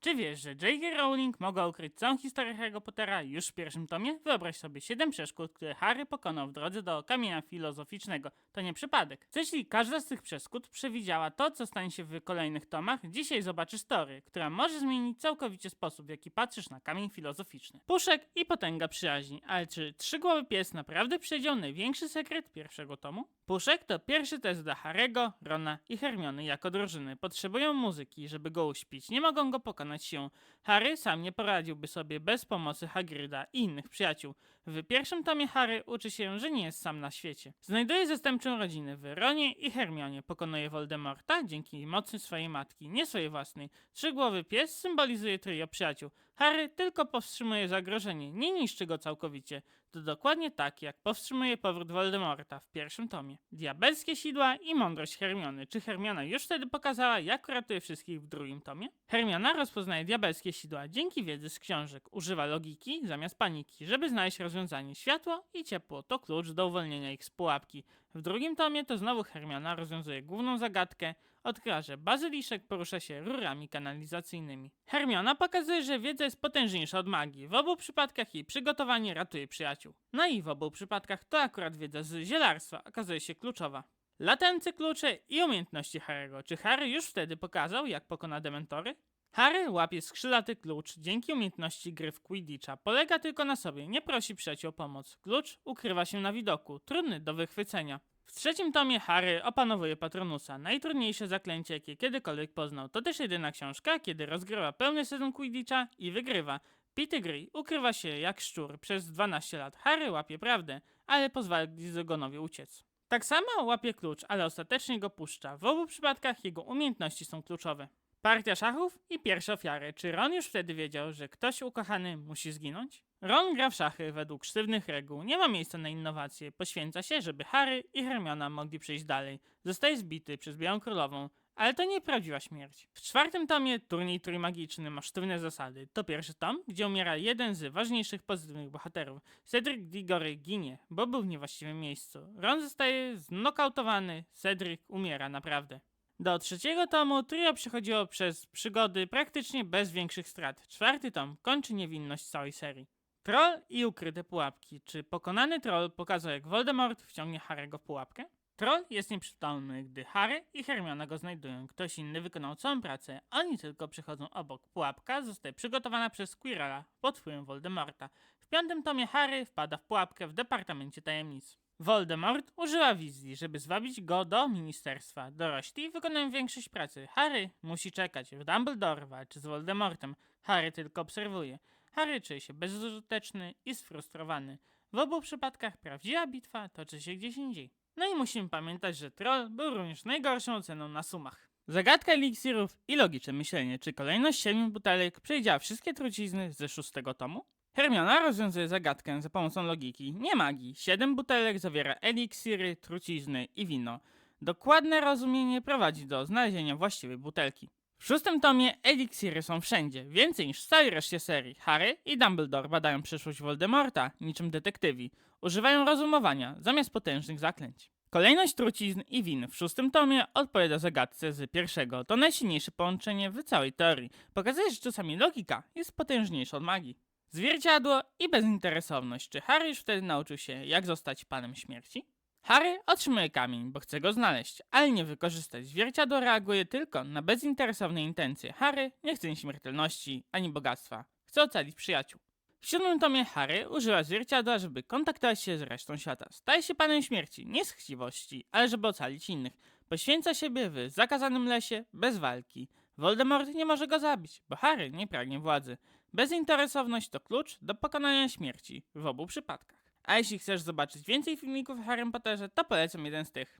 Czy wiesz, że J.K. Rowling mogła ukryć całą historię Harry'ego Pottera już w pierwszym tomie? Wyobraź sobie 7 przeszkód, które Harry pokonał w drodze do kamienia filozoficznego. To nie przypadek. Jeśli każda z tych przeszkód przewidziała to, co stanie się w kolejnych tomach? Dzisiaj zobaczysz story, która może zmienić całkowicie sposób, w jaki patrzysz na kamień filozoficzny. Puszek i potęga przyjaźni. Ale czy trzygłowy pies naprawdę przedział największy sekret pierwszego tomu? Puszek to pierwszy test dla Harego, Rona i Hermiony jako drużyny. Potrzebują muzyki, żeby go uśpić. Nie mogą go pokonać siłą. Harry sam nie poradziłby sobie bez pomocy Hagryda i innych przyjaciół. W pierwszym tomie Harry uczy się, że nie jest sam na świecie. Znajduje zastępczą rodzinę w Ronie i Hermionie. Pokonuje Voldemorta dzięki mocy swojej matki, nie swojej własnej. Trzygłowy pies symbolizuje trio przyjaciół. Harry tylko powstrzymuje zagrożenie, nie niszczy go całkowicie. To dokładnie tak, jak powstrzymuje powrót Voldemorta w pierwszym tomie. Diabelskie sidła i mądrość Hermiony. Czy Hermiona już wtedy pokazała, jak ratuje wszystkich w drugim tomie? Hermiona rozpoznaje diabelskie sidła dzięki wiedzy z książek. Używa logiki zamiast paniki, żeby znaleźć rozwiązanie. Światło i ciepło to klucz do uwolnienia ich z pułapki. W drugim tomie to znowu Hermiona rozwiązuje główną zagadkę, odkrywa, że bazyliszek porusza się rurami kanalizacyjnymi. Hermiona pokazuje, że wiedza jest potężniejsza od magii. W obu przypadkach jej przygotowanie ratuje przyjaciół. No i w obu przypadkach to akurat wiedza z zielarstwa okazuje się kluczowa. Latence klucze i umiejętności Harry'ego. Czy Harry już wtedy pokazał, jak pokona dementory? Harry łapie skrzylaty klucz dzięki umiejętności gry w Quidditcha. Polega tylko na sobie, nie prosi przyjaciół o pomoc. Klucz ukrywa się na widoku, trudny do wychwycenia. W trzecim tomie Harry opanowuje Patronusa, najtrudniejsze zaklęcie, jakie kiedykolwiek poznał. To też jedyna książka, kiedy rozgrywa pełny sezon Quidditcha i wygrywa. Pettigrew ukrywa się jak szczur przez 12 lat. Harry łapie prawdę, ale pozwala Glizogonowi uciec. Tak samo łapie klucz, ale ostatecznie go puszcza. W obu przypadkach jego umiejętności są kluczowe. Partia szachów i pierwsze ofiary. Czy Ron już wtedy wiedział, że ktoś ukochany musi zginąć? Ron gra w szachy według sztywnych reguł, nie ma miejsca na innowacje, poświęca się, żeby Harry i Hermiona mogli przejść dalej. Zostaje zbity przez Białą Królową, ale to nie prawdziwa śmierć. W czwartym tomie turniej trójmagiczny ma sztywne zasady. To pierwszy tom, gdzie umiera jeden z ważniejszych pozytywnych bohaterów. Cedric Diggory ginie, bo był w niewłaściwym miejscu. Ron zostaje znokautowany, Cedric umiera naprawdę. Do trzeciego tomu trio przechodziło przez przygody praktycznie bez większych strat. Czwarty tom kończy niewinność całej serii. Troll i ukryte pułapki. Czy pokonany troll pokazał, jak Voldemort wciągnie Harry'ego w pułapkę? Troll jest nieprzytomny, gdy Harry i Hermiona go znajdują. Ktoś inny wykonał całą pracę, oni tylko przychodzą obok. Pułapka zostaje przygotowana przez Quirrella pod wpływem Voldemorta. W piątym tomie Harry wpada w pułapkę w Departamencie Tajemnic. Voldemort używa wizji, żeby zwabić go do ministerstwa. Dorośli wykonają większość pracy. Harry musi czekać. Dumbledore walczy z Voldemortem. Harry tylko obserwuje. Harry czuje się bezużyteczny i sfrustrowany. W obu przypadkach prawdziwa bitwa toczy się gdzieś indziej. No i musimy pamiętać, że troll był również najgorszą oceną na sumach. Zagadka eliksirów i logiczne myślenie. Czy kolejność siedmiu butelek przejdziała wszystkie trucizny ze szóstego tomu? Hermiona rozwiązuje zagadkę za pomocą logiki, nie magii. Siedem butelek zawiera eliksiry, trucizny i wino. Dokładne rozumienie prowadzi do znalezienia właściwej butelki. W szóstym tomie eliksiry są wszędzie, więcej niż w całej reszcie serii. Harry i Dumbledore badają przyszłość Voldemorta, niczym detektywi. Używają rozumowania zamiast potężnych zaklęć. Kolejność trucizn i win w szóstym tomie odpowiada zagadce z pierwszego. To najsilniejsze połączenie w całej teorii. Pokazuje, że czasami logika jest potężniejsza od magii. Zwierciadło i bezinteresowność. Czy Harry już wtedy nauczył się, jak zostać panem śmierci? Harry otrzymuje kamień, bo chce go znaleźć, ale nie wykorzystać. Zwierciadło reaguje tylko na bezinteresowne intencje. Harry nie chce śmiertelności ani bogactwa. Chce ocalić przyjaciół. W siódmym tomie Harry używa zwierciadła, żeby kontaktować się z resztą świata. Staje się panem śmierci, nie z chciwości, ale żeby ocalić innych. Poświęca siebie w zakazanym lesie, bez walki. Voldemort nie może go zabić, bo Harry nie pragnie władzy. Bezinteresowność to klucz do pokonania śmierci w obu przypadkach. A jeśli chcesz zobaczyć więcej filmików o Harrym Potterze, to polecam jeden z tych.